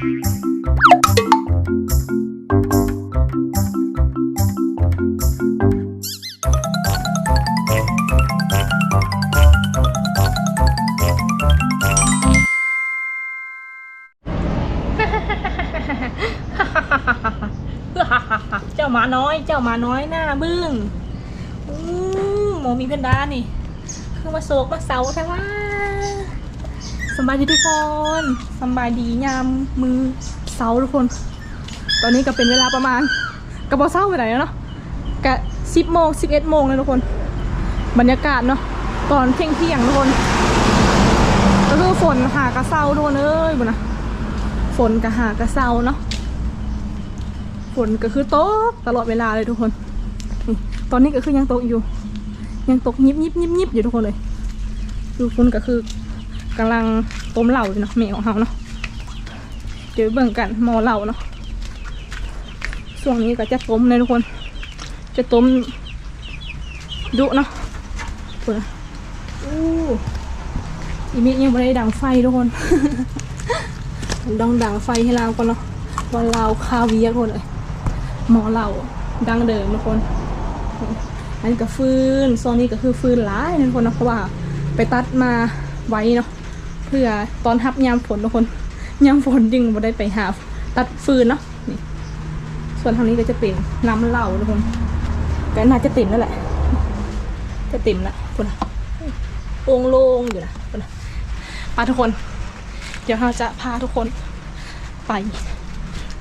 เจ้าหมาน้อย เจ้าหมาน้อยหน้าบึ้งอู้หมอมีเพนด้านี่ คือมาโศกมาเสาใช่ว่า สบายดีทุกคนสบายดียามมือเสาทุกคน ตอนนี้ก็เป็นเวลาประมาณกระบอกเศร้าไปไหนแล้วเนาะกะสิบโมงสิบเอ็ดโมงเลยทุกคน บรรยากาศเนาะตอนเที่ยงเที่ยงทุกคน ก็คือฝนหากระเซาทุกคนเอ้ยบุญนะฝนกะหากระเซาเนาะฝนก็คือตกตลอดเวลาเลยทุกคน ตอนนี้ก็คือยังตกอยู่ ยังตกยิบยิบยิบยิบอยู่ทุกคนเลยดูฝนก็คือ กำลังต้มเหล่าอยู่เนาะแม่ของเขาเนาะเดี๋ยวเบิ่งกันหมอเหล่าเนาะช่วงนี้ก็จะต้มเลยทุกคน จะต้มดุเนาะฝนอู้อีเมิยังไม่ได้ดังไฟทุกคนดังดังไฟให้เราก่อนเนาะวันเราคาเวียทุกคนเลยหมอเหล่าดังเดิมทุกคน อันนี้ก็ฟืนโซนนี้ก็คือฟืนหลายนะทุกคนเนาะเพราะว่าไปตัดมาไว้เนาะ เพื่อตอนทับยามฝนทุกคนยามฝนจึงไม่ได้ไปหาตัดฟืนเนาะนี่ส่วนทางนี้ก็จะเป็นน้ำเหล่าทุกคนก็น่าจะติ่มแล้วแหละ จะติ่มละคุณนะโองโลงอยู่นะคุณนะไปทุกคน เดี๋ยวเราจะพาทุกคน ไป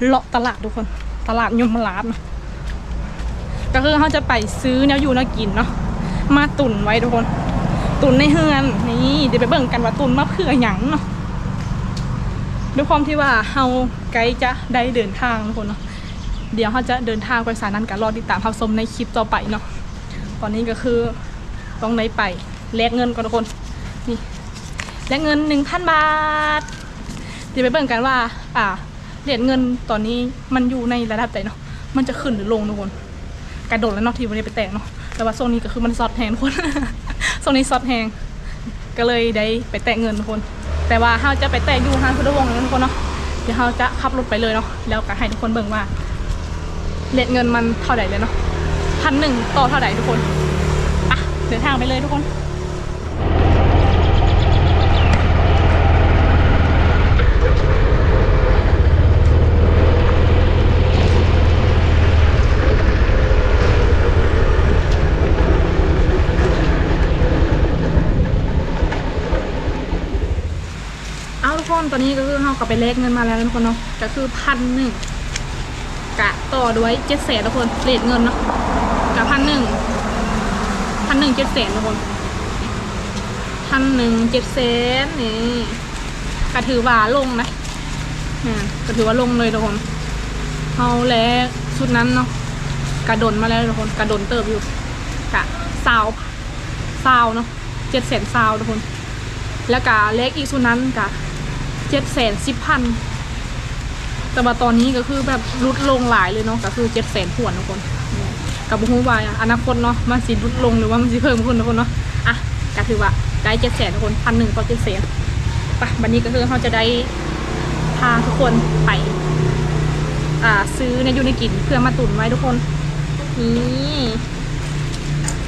เลาะตลาดทุกคน ตลาดยมราชเนะก็คือเขาจะไปซื้อแนวอยู่แนวกินเนาะมาตุนไว้ทุกคน ตุนในเฮือนนี่เดี๋ยวไปเบิ่งกันว่าตุนมาเพื่อหยังเนาะด้วยความที่ว่าเฮาไกด์จะได้เดินทางทุกคนเนาะเดี๋ยวเขาจะเดินทางไปสายนั้นกันรอติดตามรับชมในคลิปต่อไปเนาะตอนนี้ก็คือต้องได้ไปแลกเงินก่อนทุกคนนี่แลกเงินหนึ่งพันบาท เดี๋ยวไปเบิ่งกันว่า อ่าเหรียญเงินตอนนี้มันอยู่ในระดับไหนเนาะมันจะขึ้นหรือลงทุกคนกระโดดแล้วเนาะทีวันนี้ไปแตกเนาะแต่ว่าโซนนี้ก็คือมันซอดแทุกคน โซนนี้ซอดแหงก็เลยได้ไปแตะเงินทุกคน แต่ว่าเฮาจะไปแตะอยู่ห้างพุทธวงศ์นะทุกคนเนาะเดี๋ยวเฮาจะขับรถไปเลยเนาะแล้วก็ให้ทุกคนเบิ่งว่าเหรียญเงินมันเท่าไหร่เลยเนาะพันหนึ่งต่อเท่าไหร่ทุกคนอะเดินทางไปเลยทุกคน เอาทุกคน ตอนนี้ก็คือเรากลับไปเลขเงินมาแล้วนะทุกคนเนาะก็คือพันหนึ่งกะต่อด้วยเจ็ดแสนทุกคนเลทเงินเนาะกะพันหนึ่งพันหนึ่งเจ็ดแสนทุกคนพันหนึ่งเจ็ดแสนนี่ก็ถือว่าลงนะอ่าก็ถือว่าลงเลยทุกคนเอาแล้วชุดนั้นเนาะกระดนมาแล้วทุกคนกระดนเติบอยู่กะซาวซาวเนาะเจ็ดแสนซาวทุกคน แล้วก็เล็กอีกสุดนั้นกะ เจ็ดแสนสิบพันแต่ว่าตอนนี้ก็คือแบบลดลงหลายเลยเนาะก็คือเจ็ดแสนหวนทุกคนกับบุ้งวายอนาคตเนาะมันสิลดลงหรือว่ามันสิเพิ่มขึ้นทุกคนเนาะอะก็ถือว่าได้เจ็ดแสนทุกคนพันหนึ่งต่อเจ็ดแสนไปวันนี้ก็คือเขาจะได้พาทุกคนไป อ่าซื้อในยูนิกินเพื่อมาตุนไว้ทุกคนนี่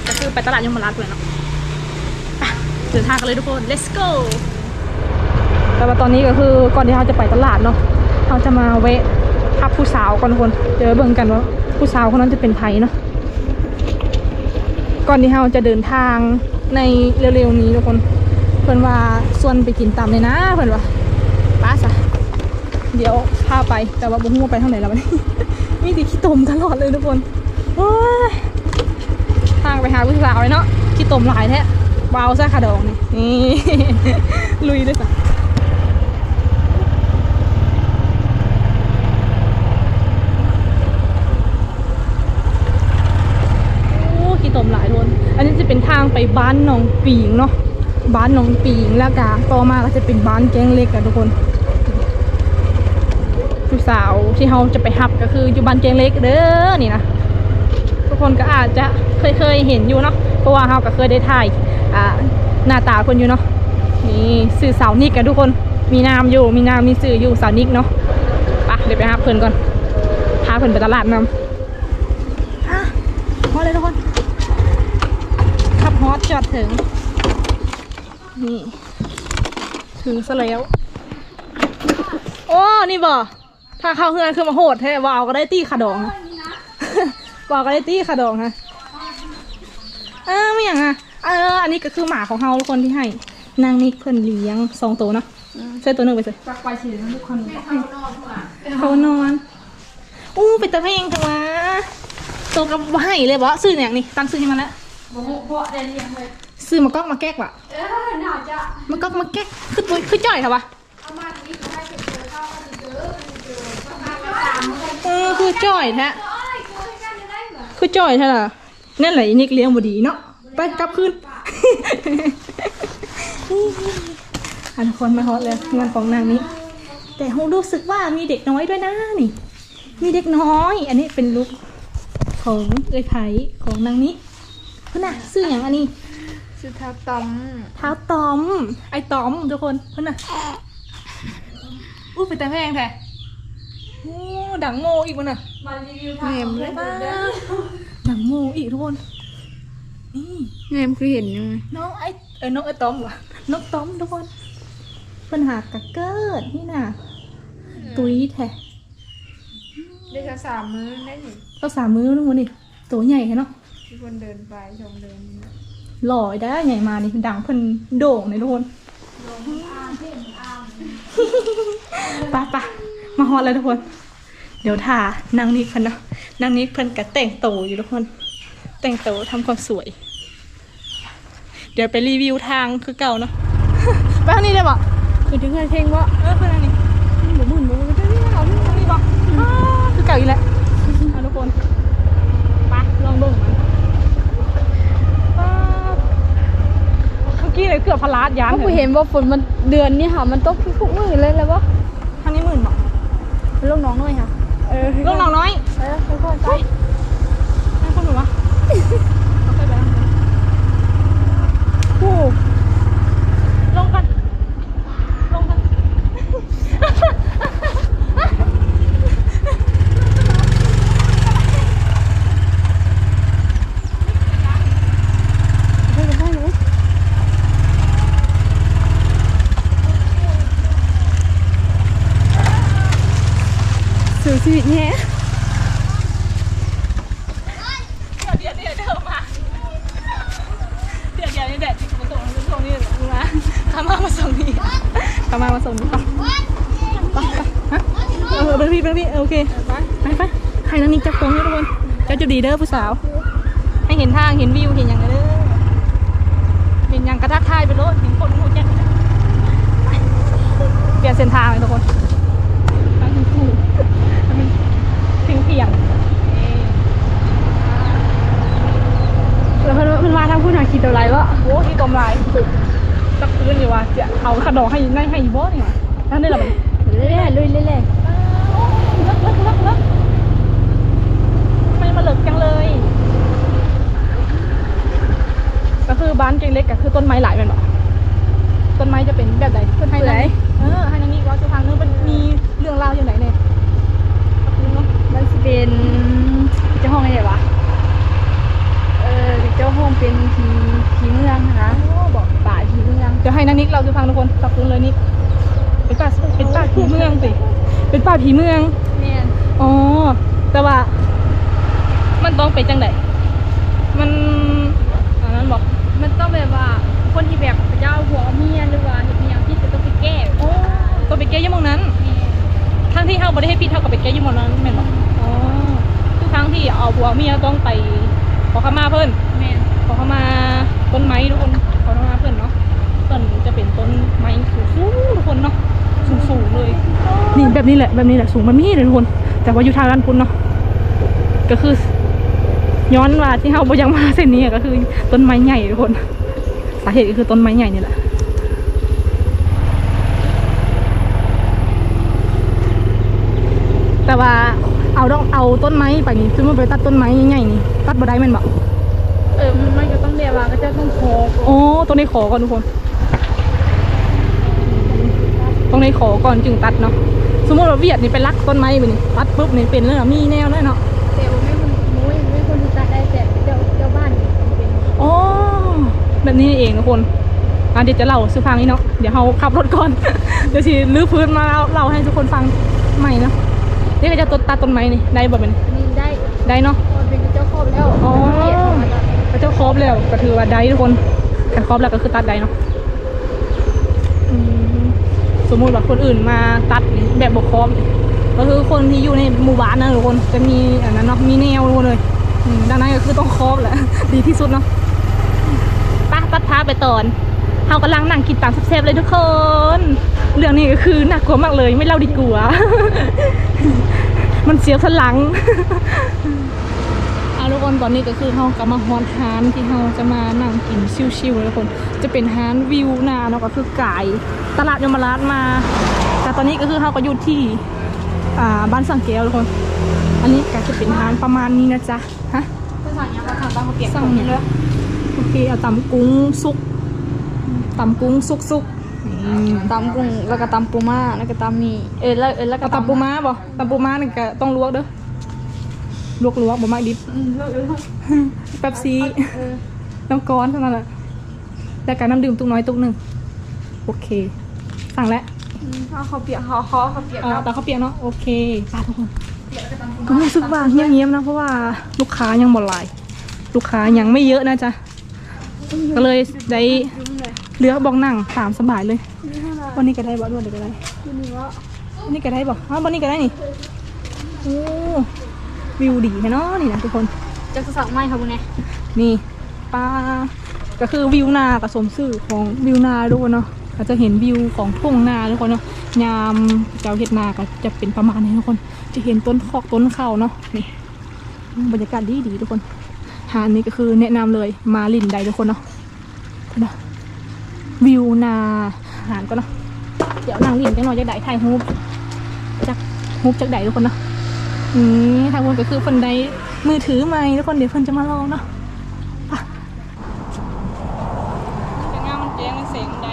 ก็คือไปตลาดยมราชเลยเนาะเดินทางกันเลยทุกคน let's go แต่ว่าตอนนี้ก็คือก่อนที่เราจะไปตลาดเนาะเราจะมาเวะพับผู้สาวก่อนทุกคนเดี๋ยวเบิ่งกันว่าผู้สาวคนนั้นจะเป็นไผเนาะก่อนที่เราจะเดินทางในเร็วๆนี้ทุกคนเพื่อนว่าส่วนไปกินตามเลยนะเพื่อนว่าป้าซะเดี๋ยวพาไปแต่ว่าบุ้งไปทางไหนแล้ววะนี่มีแต่ขี้ตมตลอดเลยทุกคนทางไปหาผู้สาวเลยเนาะขี้ตมหลายแท้วาซะค่ะดองนี่นี่ลุยด้วยสิอ้ขี้ตมหลายทนอันนี้จะเป็นทาง ไปบ้านหนองปีงเนาะบ้านหนองปีงแล้วก็ต่อมาก็จะเป็นบ้านแกงเล็กกันทุกคนผู้สาวที่เราจะไปหับก็คืออยู่บ้านแกงเล็กเด้อนี่นะทุกคนก็อาจจะเคยเคยเห็นอยู่เนาะเพราะว่าเราก็เคยได้ถ่ายอ่าหน้าตาคนอยู่เนาะนี่สื่อสาวนิกกันทุกคนมีนามอยู่มีนามมีสื่ออยู่สาวนิกเนาะไปเดี๋ยวไปหาเพื่อนก่อนพาเพื่อนไปตลาดนำฮะฮอเลยทุกคน จอดถึง นี่ ถึงซะแล้ว โอ้ นี่บ่ถ้าเข้าเฮือนคือมาโหดแท้วาวก็ได้ตีขาดองวาวก็ได้ตีขาดองฮะเอ้าวไม่อย่างอะเออ อันนี้ก็คือหมาของเฮาทุกคนที่ให้ นางนิกเพิ่นเลี้ยงสองตัวเนาะใส่ตัวหนึ่งไปสิปักไปสิทุกคนเขานอนอู้เป็นตะเพงจังวะตัวกับให้เลยบ่ซื้ออย่างนี้ตั้งซื้อให้มันแล้ว บ่ฮู้เพราะได้เรียงเลยซื้อมากอกมาแก๊กว่ะเออน่าจะมากอกมาแก๊กคือตัวคือจ่อยค่ะวะเอามานี้ก็ให้เจอเข้าก็เจอเจอประมาณว่าตามกันเออคือจ่อยแท้เอ้ยกูให้กันได้เหรอคือจ่อยแท้ล่ะนั่นแหละอีนิกเลี้ยงบ่ดีเนาะไปกลับคืนอันทุกคนมาฮอตเลยงานของนางนี้ แต่ฮูรู้สึกว่ามีเด็กน้อยด้วยนะนี่ มีเด็กน้อย อันนี้เป็นลุกของเอ้ยไผ่ของนางนี้ เพื่อนน่ะซื้ออย่างอันนี้สุดท้ายตอมเท้าตอม ไอตอมทุกคนเพื่อนน่ะอู้เป็นแต่แพงแท้โอ้ดังโมอีกมันน่ะมารีวิวทางเลยป้าดังโมอีกทุกคนนี่เงมคือเห็นยังไงน้องไอเออน้องไอตอมวะน้องตอมทุกคนปัญหากะเกิดนี่น่ะตุยแท้ได้แค่สามมื้อได้หนิเราสามมือทุกคนนี่ตัวใหญ่แค่เนาะ ทุกคนเดินไปชมเดินหล่อได้ใหญ่มานี่ดังเพิ่นโด่งเลยทุกคนไปะปะมาฮอดเลยทุกคน เดี๋ยวถ่านางนิกเพิ่นเนาะนางนิกเพิ่นกะแต่งโตวอยู่ทุกคน แต่งโตวทำความสวย เดี๋ยวไปรีวิวทางคือเก่าเนาะไปทางนี้ได้ปะคือถึงไงเพลงว่าเออไปทางนี้หมูหมุนหมูมันจะเรียกเอาทางนี้ปะอ้าคือเก่าอีกแล้วเอาทุกคนไปลองเบิ่งมันป๊าบเมื่อ กี้เลยเกือบพลาดยานเขาถอะเห็นว่าฝนมันเดือนนี้ค่ะมันตกทุกมื้อเลยแล้ววะทางนี้หมื่นบอกลูกน้องหน่อยค่ะเออลูกน้องน้อย เออค่อยๆไป ให้คนหนูวะเอาไปไปทางนี้ โอ้ ลงกันลงกัน ไปกันได้เลยสู่ชีวิตแง่ เดี๋ยวเดี๋ยวเดี๋ยวเดี๋ยวมาเดี๋ยวเดี๋ยวนี่แดดจิกมาส่งมาส่งนี่มาขามามาส่งนี่ขามามาส่งนี่ไปไปไปฮะเออเป็นพี่เป็นพี่เออโอเคไปไปไปให้นังนี้จับตรงนี้ทุกคนเจ้าจุดดีเด้อผู้สาว ให้เห็นทางเห็นวิวเห็นอย่างเด้อเห็นอย่างกระทักทายไปรถเห็นคนหูจักเปลี่ยนเส้นทางเลยทุกคนไปทั้งคู่ถึงเพียงแล้วเพิ่นเพิ่นมาทางผู้หาคิดตัวไรวะโอ้ที่กลมลายสุดสักคืนอยู่ว่าจะเอาขนมให้ในให้อีบอสนี่ว่ะนั่นได้หรอมันเรื่อยๆลุยเรื่อยเลิกเลิกเลิกเลิกทำไมมาเลิกจังเลย ก็คือบ้านเก่งเล็กก็คือต้นไม้หลายเป็นหรอต้นไม้จะเป็นแบบไหนต้นไม้ไหนเออให้นังนี้ว่าจะทางนึงมันมีเรื่องราวอย่างไหนเนี่ยก็คือเนาะๆมันสิเป็นเจ้าห้องไงวะเออเจ้าห้องเป็นผีผีเมืองนะคะโอ้บอกป่าผีเมืองเดี๋ยวให้นังนิกเราจะฟังทุกคนตับคุณเลยนิกเป็นป่าเป็นป่าผีเมืองสิเป็นป่าผีเมืองแม่นอ๋อแต่ว่า มันต้องเป็นจังไดมันอันนั้นบอก มันต้องแบบว่าคนที่แบบเจ้าหัวเมียหรือว่าเห็นอย่างที่จะต้องไปแก้โอ้ตัวไปแก้ยี่หมองนั้นทั้งที่เฮาบ่ได้ให้ปิดเท่ากับไปแก้ยี่หมองนั้นแม่นบอกอ๋อทุกครั้งที่เอาผัวเมียต้องไปขอขมาเพิ่นแม่นขอขมาต้นไม้ทุกคนขอขมาเพิ่นเนาะเพิ่นจะเป็นต้นไม้สูงๆทุกคนเนาะสูงๆเลยนี่แบบนี้แหละแบบนี้แหละสูงแบบนี้เลยทุกคน แต่ว่าอยู่ทางด้านพุ้นเนาะก็คือ ย้อนว่าที่เฮาบ่ยังมาเส้นนี้อะก็คือต้นไม้ใหญ่ทุกคน สาเหตุก็คือต้นไม้ใหญ่นี่แหละแต่ว่าเอาดอกเอาต้นไม้ไปนี่คือมันไปตัดต้นไม้ใหญ่ๆนี่ตัดบ่ได้แม่นบ่เออมันก็ต้องเรียกว่าก็จะต้องโคกโอ้ต้องได้ขอก่อนทุกคน ต้องได้ขอก่อนจึงตัดเนาะสมมติว่าเวียดนี่เป็นรักต้นไม้ไปนี่ตัดปุ๊บนี่เป็นเลยเหรอมีแนวเลยเนาะ อ๋อแบบนี้นี่เองทุกคนอะเดี๋ยวจะเล่าสู่ฟังนี่เนาะเดี๋ยวเราขับรถก่อน เดี๋ยวสิลื้อพื้นมาเล่าเล่าให้ทุกคนฟังใหม่เนาะเดี๋ยวก็จะตัดตัดต้นไม้นี่ได้บ่เป็นอันนี้ได้ได้เนาะพอเป็นเจ้าครอบแล้วอ๋อเกลียดเข้ามาตัดพระเจ้าครอบแล้วก็ถือว่าได้ทุกคนกันครอบแล้วก็คือตัดได้เนาะอืมสมมุติว่าคนอื่นมาตัดนี่แบบบกครอบนี่ก็คือคนที่อยู่ในหมู่บ้านนะทุกคนจะมีอันนั้นเนาะมีแนวทุกคนเลยอืมดังนั้นก็คือต้องครอบแหละดีที่สุดเนาะไป้า ตัดพาไปตอนเฮากำลังนั่งกินตามแซ่บๆเลยทุกคน เรื่องนี้ก็คือน่ากลัวมากเลยไม่เล่าดีกว่า มันเสียพลังอาทุกคนตอนนี้ก็คือเขากลับมาฮอนฮานที่เขาจะมานั่งกินชิวๆเลยทุกคน จะเป็นฮานวิวนาเนาะก็คือไก่ตลาดยมราชมา แต่ตอนนี้ก็คือเขาก็อยู่ที่อ่าบ้านสังเกลทุกคน อันนี้ก็จะเป็นฮานประมาณนี้นะจ๊ะฮะภาษาอย่างภาษาบ้านเขาเปลี่ยนสั่งเนี่ย โอเคเอาตำกุ้งสุกตำกุ้งสุกสุกๆนี่ตำกุ้งแล้วก็ตำปูม่าแล้วก็ตำหมีเออแล้วเออแล้วก็เอาตำปูม้าบ่ตำปูม้านี่ก็ต้องลวกเด้อลวกลวกๆบ่มากดิบอืมแล้วเออแป๊บซีเออน้ำก้อนเท่านั้นแหละแต่การน้ำดื่มตุกน้อยตุกหนึ่งโอเค สั่งแล้วอืมเอาเขาวเปียกเขาเขาเขาวเปียกอ่าครับแต่เขาวเปียกเนาะโอเคไปทุกคนก็รู้สึกว่าเงียบๆนะเพราะว่าลูกค้ายังบ่หลาย ลูกค้ายังไม่เยอะนะจ๊ะ ก็เลยได้ยุ่งเลยเลือกบอกนั่งตามสบายเลยนี่เท่าไหร่วันนี้ก็ได้บ่ด้วยเดี๋ยวก็ได้คุณนี่ว่าวันนี้ก็ได้บ่อ้าววันนี้ก็ได้นี่โอ้วิวดีแท้เนาะนี่นะทุกคนจะสั่งไหมครับคุณเนี่ยนี่ปลาก็คือวิวนากับสมสื่อของวิวนาด้วยเนาะก็จะเห็นวิวของทุ่งนาทุกคนเนาะยามเจ้าเฮ็ดนาก็จะเป็นประมาณนี้ทุกคน จะเห็นต้นคอกต้นข้าวเนาะนี่บรรยากาศดีดีๆทุกคน หาดนี้ก็คือแนะนำเลยมาลินใดทุกคนเนาะนะวิวนาหาดก็เนาะเดี๋ยวนางลินจังหน่อยจะได้ถ่ายรูปจากรูปจากใดทุกคนเนาะนี่ทางคนก็คือคนใดมือถือไหมทุกคนเดี๋ยวเพิ่นจะมาลองเนาะงามมันแจ้งมันเสียงใด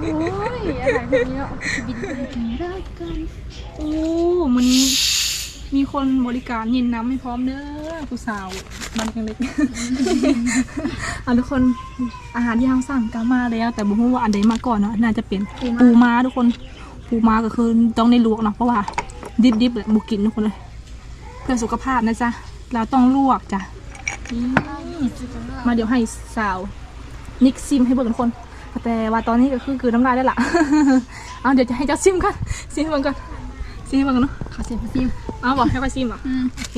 โอ้ยอะไรพวกนี้เนาะบินไปถึงรักกัน โอ้มันนี้มี คนบริการเย็นน้ำให้พร้อมเด้อผู้สาวบ้านยังเล็กอะทุกคนอาหารที่เราสั่งก็มาแล้ว แต่บุ้งว่าอันใดมาก่อนเนาะน่าจะเป็นปูม้าทุกคนปูม้าก็คือต้องได้ลวกเนาะเพราะว่าดิบๆเลยบุกินทุกคนเลยเพื่อสุขภาพนะจ๊ะเราต้องลวกจ้ะนี่มาเดี๋ยวให้สาว นิกซิมให้เบิ่งทุกคนแต่ว่าตอนนี้ก็คือคือน้ำลายได้ละเอาเดี๋ยวจะให้เจ้าซิมกันซิมให้เบิ่งก่อน ซิมให้เบิ่งก่อนเนาะขอเสียงพิมพ์เอาบอกให้ไปซิมเหรออืมโอเค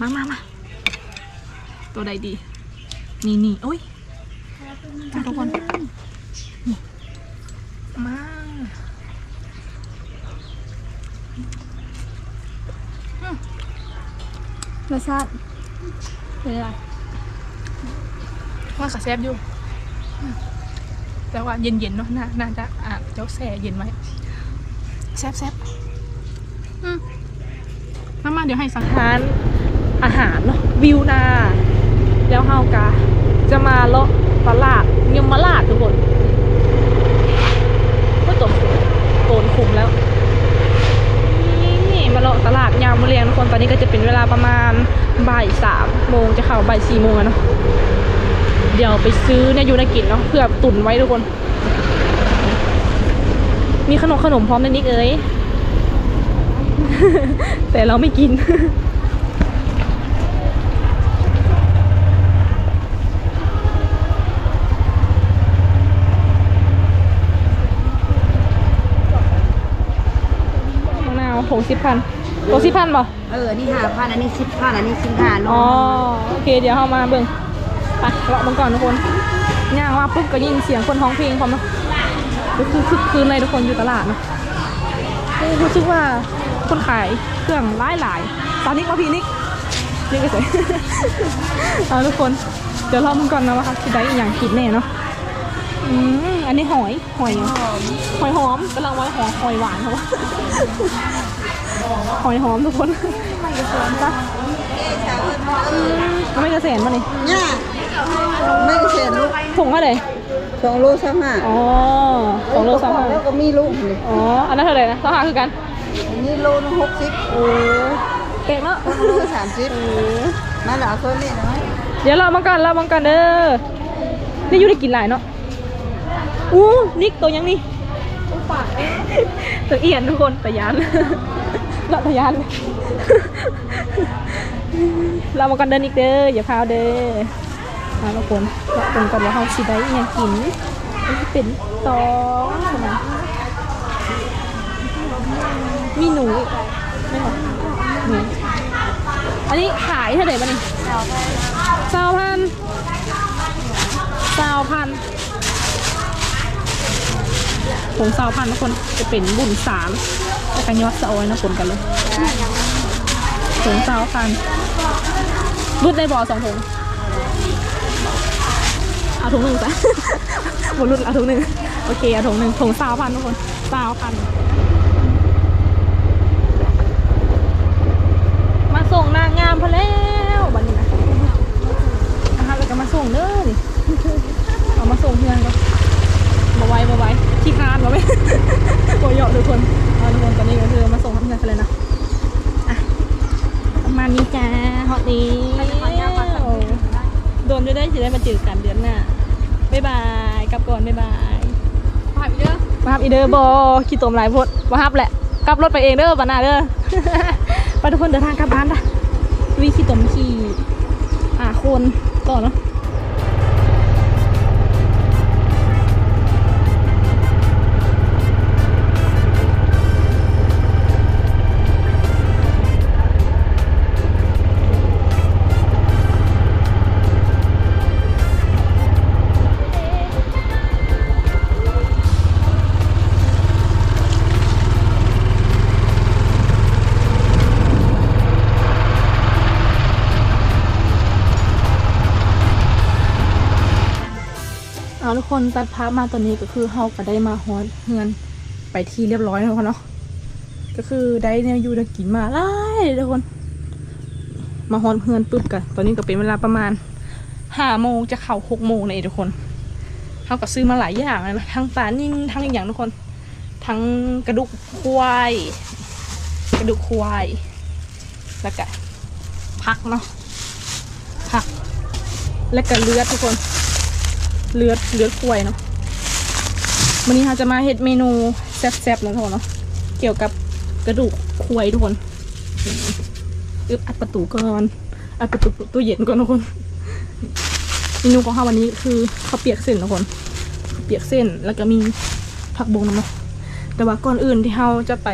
มามามาตัวใดดี นี่นี่โอ้ยมาทุกคนนี่มารสชาติเป็นอะไรว่าขาแซบอยู่ แต่ว่าเย็นๆเนาะน่าน่าจะอะเจ้าแส่เย็นไว้ แซบแซบอืมมามาเดี๋ยวให้สังหารอาหารเนาะวิวนาแล้วเฮากะจะมาเลาะตลาดยมราชทุกคนก็ตนขุมโตนขุมแล้วนี่มาเลาะตลาดยามมะเรียงทุกคนตอนนี้ก็จะเป็นเวลาประมาณบ่ายสามโมงจะเข้าบ่ายสี่โมงอะเนาะเดี๋ยวไปซื้อเนี่ยอยู่ในกินเนาะเพื่อตุนไว้ทุกคน มีขนมขนมพร้อมในนิกเอ้ย แต่เราไม่กิน มะนาวหกสิบพันหกสิบพันป่ะเออ นี่ห้าพันอันนี้สิบพันอันนี้สิบห้าโลอ๋อ โอเค เดี๋ยวเรามาเบิ่งไปเลาะมันก่อนทุกคนย่างมาปุ๊บก็ยินเสียงคนท้องเพลงพร้อมเนาะ ก็คือคึกคืนเลยทุกคนอยู่ตลาดเนาะเอ้ยรู้สึกว่าคนขายเครื่องหลายหลายๆตอนนี้มาพีนิกนี่ก็สวยเอาทุกคน เดี๋ยวเรามันก่อนนะว่าค่ะคิดได้อหย่างคิดแน่เนาะอืมอันนี้หอยหอยหอยหอมกำลังไว้หอมหอยหวานเขาว่าหอยหอมทุกคนไม่กระเสนปะอืมไม่กระเสนป่ะนี่เนี่ยไม่เสียลูกถุงเท่าไหร่ สองโลสามห้าอ๋อสองโลสามห้าแล้วก็มีลูกนี่อ๋อ อันนั้นเท่าไหร่นะสองห้าคือกัน อันนี้โลนึงหกสิบโอ้เก่งเนาะโลสามสิบมาหลาคนนี่นะเดี๋ยวเรามาก่อนเรามาก่อนเด้อ นี่อยู่ได้กินหลายเนาะ อู้นิกตัวยังนี่ปากตัวเอียนทุกคนตะยานละตะยานเรามาก่อนเดินอีกเด้ออย่าพาวเด้อ มาทุกคนเราคนก่อนว่าเขาสิได้ยังกินนสิเป็นตองใช่ไหมมีหนูไม่หรอหนูอันนี้ขายเท่าไหร่บ้างนี่สาวพันสาวพันผงสาวพันทุกคนจะเป็นบุญสามแล้วกันยอดสะออยนะคนกันเลยผงสาวพันรุดได้บอสองถุง เอาถุงหนึ่งจ้ะหมดรุดเอาถุงหนึ่งโอเคเอาถุงหนึ่งถุงสาวพันทุกคนสาวพัน มาส่งนางงามพอแล้วบันนี้นะ นะคะแล้วก็มาส่งเด้อนี่ เอามาส่งเพื่อนก่อนมาไว้มาไว้ขี้คร้านมาไหม โอยเหยาะทุกคนเอาทุกคนตอนนี้ก็คือมาส่งเพื่อนกันเลยนะอะประมาณนี้จ้าฮอตนี้โดนจะได้จะได้มาเจอกันเดือนหน้าบ๊ายบายกลับก่อนบ๊ายบาย ผ่านไปเด้ อีเดอร์บอขี่ตมหลายพดมาฮับแหละกลับรถไปเองเด้อบ้านนาเด้อไปทุกคนเดินทางกลับบ้านปะวิขี่ตมขี่อ่าคนต่อเนาะ คนตัดภาพมาตอนนี้ก็คือเฮาก็ได้มาฮอดเฮือนไปที่เรียบร้อยแล้วคนเนาะก็คือได้เนี่ยอยู่ได้กินมาหลายทุกคน มาฮอดเฮือนปุ๊บกันตอนนี้ก็เป็นเวลาประมาณห้าโมงจะเข้าหกโมงเลยทุกคนเฮาก็ซื้อมาหลายอย่างเลยนะทั้งปลานิ่งทั้งอีกอย่างทุกคน ทั้งกระดูกควายกระดูกควายแล้วก็ผักเนาะผัก แล้วก็เลือดทุกคน เลือดเลือดควยเนาะวันนี้เราจะมาเฮ็ดเมนูแซ่บๆแล้วทุกคนเนาะเกี่ยวกับกระดูกควายทุกคนอึบอัดประตูก่อนอัดประตูตู้เย็นก่อนทุกคนเมนูของเราวันนี้คือข้าวเปียกเส้นทุกคนเปียกเส้นแล้วก็มีผักบงน้ำเนาะแต่ว่าก่อนอื่นที่เราจะไป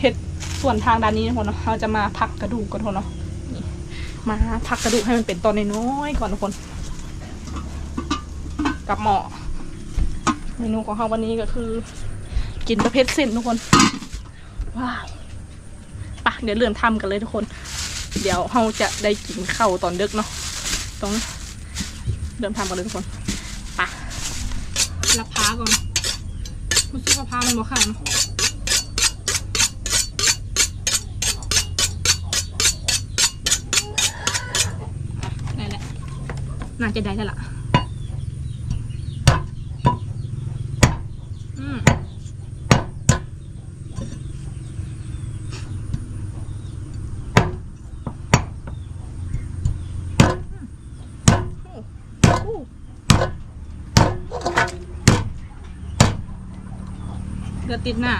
เฮ็ดส่วนทางด้านนี้ทุกคนเนาะเราจะมาพักกระดูกก่อนทุกคนเนาะมาพักกระดูกให้มันเป็นตอนน้อยๆก่อนทุกคน กับหมอเมนูของเราวันนี้ก็คือ กินประเภทเส้นทุกคน ว้าวปะเดี๋ยวเริ่มทำกันเลยทุกคน เดี๋ยวเราจะได้กินข้าวตอนดึกเนาะต้องเริ่มทำกันเลยทุกคนปะรับพาก่อนมันซื้อมะพร้าวมันบ่ขายเนาได้แหละน่าจะได้แล้วล่ะ ติดหน้า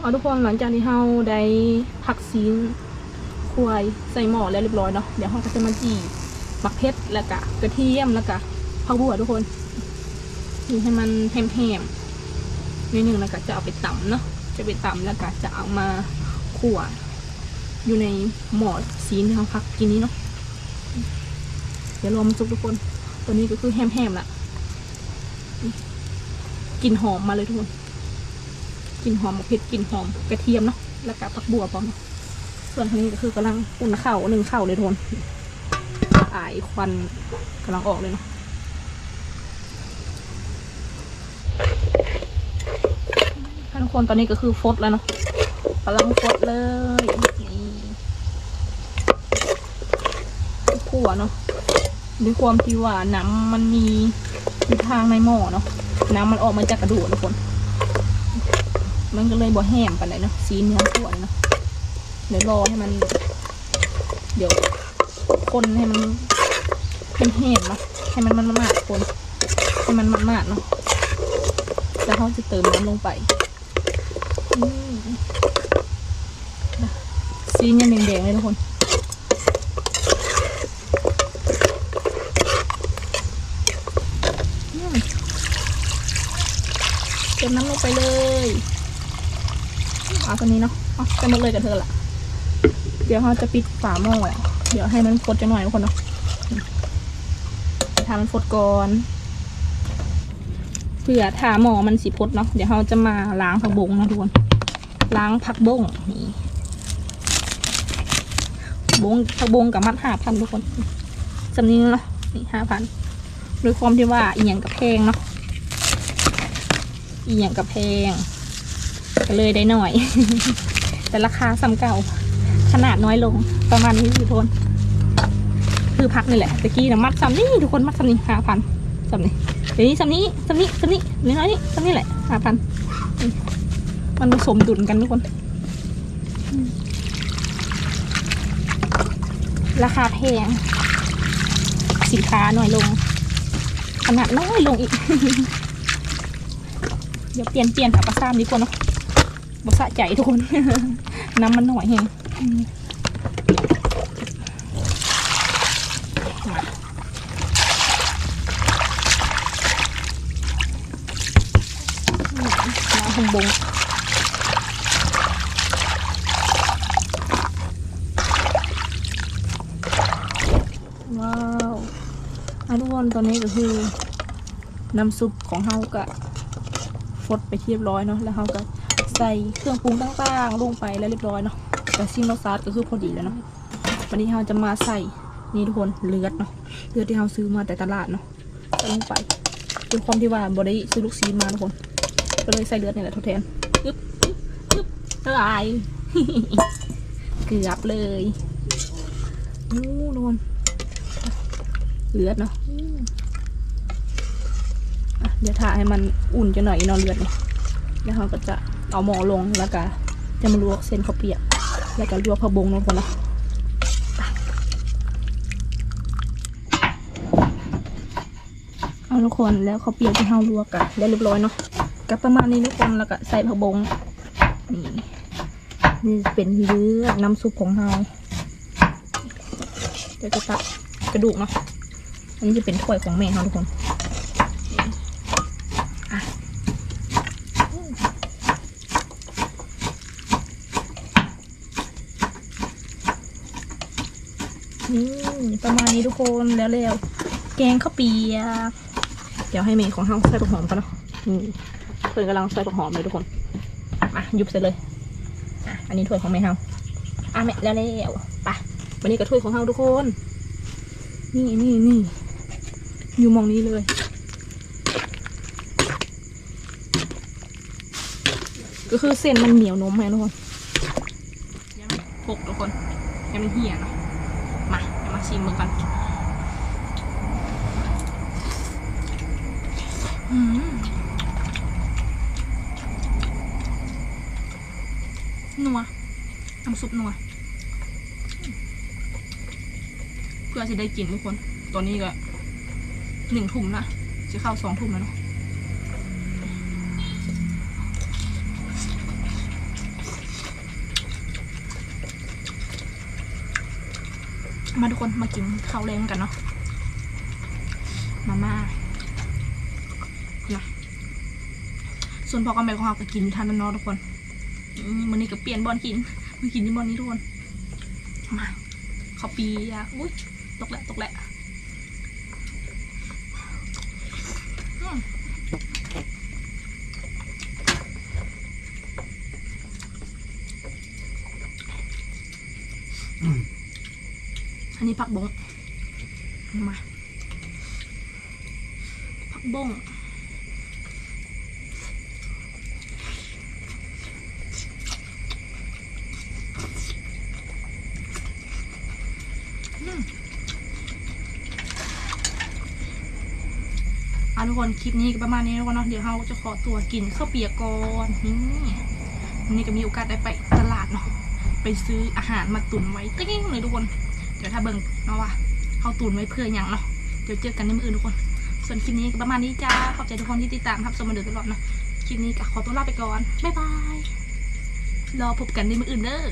เอาทุกคนหลังจากที่เราได้ผักซีนควายใส่หม้อแล้วเรียบร้อยเนาะเดี๋ยวเราก็จะมาจีห มักเพชรแล้วก็กระเทียมแล้วก็ผักบัวทุกคนจีให้มันแหมๆนิดนึงแล้วก็จะเอาไปตำเนาะจะไปตำแล้วก็จะเอามาขั่วอยู่ในหม้อซีนที่เราพักกินนี้เนาะเดี๋ยวรอมันสุกทุกคน ตัวนี้ก็คือแหมๆละกลิ่นหอมมาเลยทุกคนกลิ่นหอมเผ็ดกลิ่นหอมกระเทียมเนาะแล้วก็ผักบัวปอมส่วนทางนี้ก็คือกำลังอุ่นข้าวหนึ่งข้าวเลยทุกคนายควันกำลังออกเลยเนาะท่านทุกคนตอนนี้ก็คือฟดแล้วเนาะกำลังฟดเลยนี่ขั่วเนาะด้วยความที่ว่าน้ำมันมีอยู่ทางในหม้อเนาะน้ำมันออกมาจากกระดูกทุกคน มันก็เลยบ่แห้มไปเลยเนาะสีเนื้อขั่วเนาะเดี๋ยวรอให้มัน เดี๋ยวคนให้มัน เป็นแห้งเนาะให้มันมันมากคนให้มันมันมากเนาะแล้วเขาจะเติมน้ำลงไปอืมนะสีเนี่ยแดงๆเลยทุกคนเติมน้ำลงไปเลยเอาตัวนี้เนาะเอาไปหมดเลยกับเธอะละเดี๋ยวเราจะปิดฝาหม้อเดี๋ยวให้มันฟดจะหน่อยทุกคนเนาะ ทำมันฟดก่อนเผื่อถาหมอมันสีพดเนาะเดี๋ยวเราจะมาล้างผักบงนะทุกคนล้างผักบงนี่บงผักบงกับมัดห้าพันทุกคนจำนี้เนาะนี่ห้าพันด้วยความที่ว่าอีหยังกับแพงเนาะอีหยังกับแพงก็เลยได้หน่อย แต่ราคาซ้ำเก่าขนาดน้อยลงประมาณนี้ทุกคน คือพักนี่แหละตะกี้นะมัดซ้ำนี่ทุกคนมัดซ้ำนี่ห้าพันซ้ำนี่เดี๋ยวนี้ซ้ำนี้ซ้ำนี้ซ้ำนี้น้อยน้อยนี่ซ้ำนี่แหละห้าพันมันผสมดุลกันทุกคนราคาแพงสินค้าน้อยลง ขนาดน้อยลงอีก เดี๋ยวเปลี่ยนเปลี่ยนหาปลาซ้ำดีกว่าเนาะบ่สะใจทุกคน น้ำมันหน่อยแฮง น้ำหง บงว้าวอะทุกคนตอนนี้ก็คือน้ำซุปของเฮากะฟดไปเรียบร้อยเนาะแล้วเฮาก็ใส่เครื่องปรุงต่างๆลงไปแล้วเรียบร้อยเนาะแต่ซิมรสชาติก็คือพอดีแล้วเนาะวันนี้เฮาจะมาใส่นี่ทุกคนเลือดเนาะเลือดที่เฮาซื้อมาแต่ตลาดเนาะใส่ลงไปด้วยความที่ว่าบ่ได้ซื้อลูกซีนมาทุกคน ก็เลยใส่เลือดนี่แหละทดแทนยึบยึบยึบละลายเกือบเลยนู่นทุกคนเลือดเนาะเดี๋ยวถ่าให้มันอุ่นจะหน่อยนอนเลือดเนี่ยแล้วเราก็จะเอาหม้อลงแล้วก็จะมาลวกเส้นข้าวเปียก แล้วก็ลวกผักบงเนาะทุกคนเนาะเอาทุกคนแล้วข้าวเปียกที่เราลวกกันได้เรียบร้อยเนาะ ก็ประมาณนี้ทุกคนแล้วก็ใส่ผักบงนี่นี่เป็นเลือดน้ำซุปของเราเดี๋ยวจะตัดกระดูกเนาะอันนี้จะเป็นถ้วยของแม่เราทุกคนอะนี่ประมาณนี้ทุกคนแล้วแล้วแกงข้าวเปียกเดี๋ยวให้เมย์ของเราใส่ผักหอมกันเนาะนี่ืนกำลังใส่ผักหอมเลยทุกคนมายุบเสร็จเลยอะอันนี้ถ้วยของแม่เฮาอะแม่แล้วแล้วไปวันนี้ก็ถ้วยของเฮาทุกคน นี่นี่นี่อยู่มองนี้เลยก็คือเส้นมันเหนียวนมแม่ทุกคนยังหกทุกคนยังเหี่ยเนาะมาเดี๋ยวมาชิมมือกันอืม นัว น้ำซุปนัวเพื่อจะได้กินทุกคน ตอนนี้ก็หนึ่งทุ่มละจะเข้าสองทุ่มแล้วเนาะมาทุกคนมากินข้าวแรงกันเนาะมาม่านะส่วนพอกับแม่ของเราก็กินทานนอนทุกคนมันนี่ก็เปลี่ยนบอลกิน อุ้ยหินอยู่บนนี้ทุกคนมาขอปีอะอุ้ยตกแหละตกแหละอันนี้ผักบงมาผักบง ทุกคนคลิปนี้ก็ประมาณนี้แล้วกันเนาะเดี๋ยวเราจะขอตัวกินข้าวเปียกก่อนนี่วันนี้ก็มีโอกาสได้ไปตลาดเนาะไปซื้ออาหารมาตุนไว้ติ้งเลยทุกคน เดี๋ยวถ้าเบิ่งเนาะว่าเขาตุนไว้เพื่ออย่างเนาะเดี๋ยวเจอกันในมืออื่นทุกคน ส่วนคลิปนี้ก็ประมาณนี้จ้าขอบใจทุกคนที่ติดตามครับสมมาเดือตลอดเนาะคลิปนี้ก็ขอตัวลาไปก่อนบ๊ายบายรอพบกันในมืออื่นเด้อ